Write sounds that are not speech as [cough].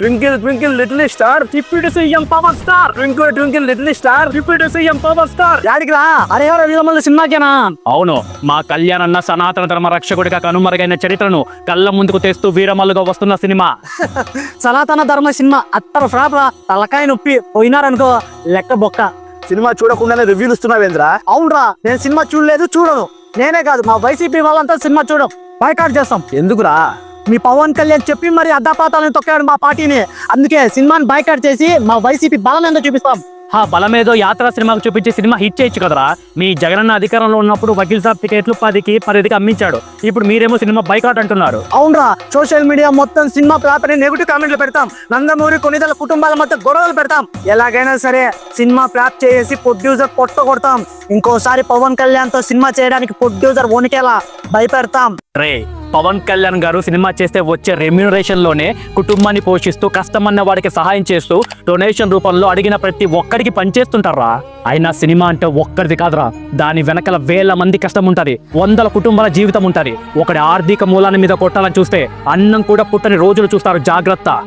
Twinkle twinkle little star deputy CM power star twinkle twinkle little star deputy CM power star యాడికి రా? అరే ఎవరో? వీళ్ళ సినిమాకేనా? అవును మా కళ్యాణ్ అన్న సనాతన ధర్మ రక్షకుడిగా కనుమరుగైన చరిత్రను కళ్ళ ముందుకు తెస్తూ వీరమల్లుగా వస్తున్న సినిమా. [laughs] సనాతన ధర్మ సినిమా అత్తర ఫ్రాప్ రా తలకాయ నొప్పి పోయినారనుకో లెక్క బొక్క. సినిమా చూడకుండానే రివ్యూలు ఇస్తున్నావేంద్రా అవునరా నేను సినిమా చూడలేదు చూడను. నేనే కాదు మా వైసీపీ వాళ్ళంతా సినిమా చూడం బాయ్కాట్ చేస్తాం. ఎందుకురా? మీ పవన్ కళ్యాణ్ చెప్పి మరి అడ్డాపాతాలను తొక్కాడు మా పార్టీని. అందుకే సినిమాని బాయ్కాట్ చేసి మా వైసీపీ బలం ఏందో చూపిస్తాం. ఆ బలమేదో యాత్ర సినిమాకు చూపించి సినిమా హిట్ చేయొచ్చు కదరా. మీ జగనన్న అధికారంలో ఉన్నప్పుడు వకీల్ సాబ్ టికెట్లు పదికి పదికి అమ్మించాడు. ఇప్పుడు మీరేమో సినిమా బైకాట్ అంటున్నారు. అవునరా సోషల్ మీడియా మొత్తం సినిమా పేపర్ నెగిటివ్ కామెంట్లు పెడతాం. నందమూరి కొనిదల కుటుంబాల మధ్య గొడవలు పెడతాం. ఎలాగైనా సరే సినిమా ఫ్లాప్ చేసి ప్రొడ్యూసర్ పొట్ట కొడతాం. ఇంకోసారి పవన్ కళ్యాణ్తో సినిమా చేయడానికి ప్రొడ్యూసర్ వణికేలా భయపెడతాం. రే పవన్ కళ్యాణ్ గారు సినిమా చేస్తే వచ్చే రెమ్యూనరేషన్లోనే కుటుంబాన్ని పోషిస్తూ కష్టమన్న వాడికి సహాయం చేస్తూ డొనేషన్ రూపంలో అడిగిన ప్రతి ఒక్కడికి పనిచేస్తుంటారా? అయినా సినిమా అంటే ఒక్కరిది కాదురా. దాని వెనకల వేల మంది కష్టం ఉంటది వందల కుటుంబాల జీవితం ఉంటది. ఒకటి ఆర్థిక మూలాన్ని మీద కొట్టాలని చూస్తే అన్నం కూడా పుట్టని రోజులు చూస్తారు. జాగ్రత్త.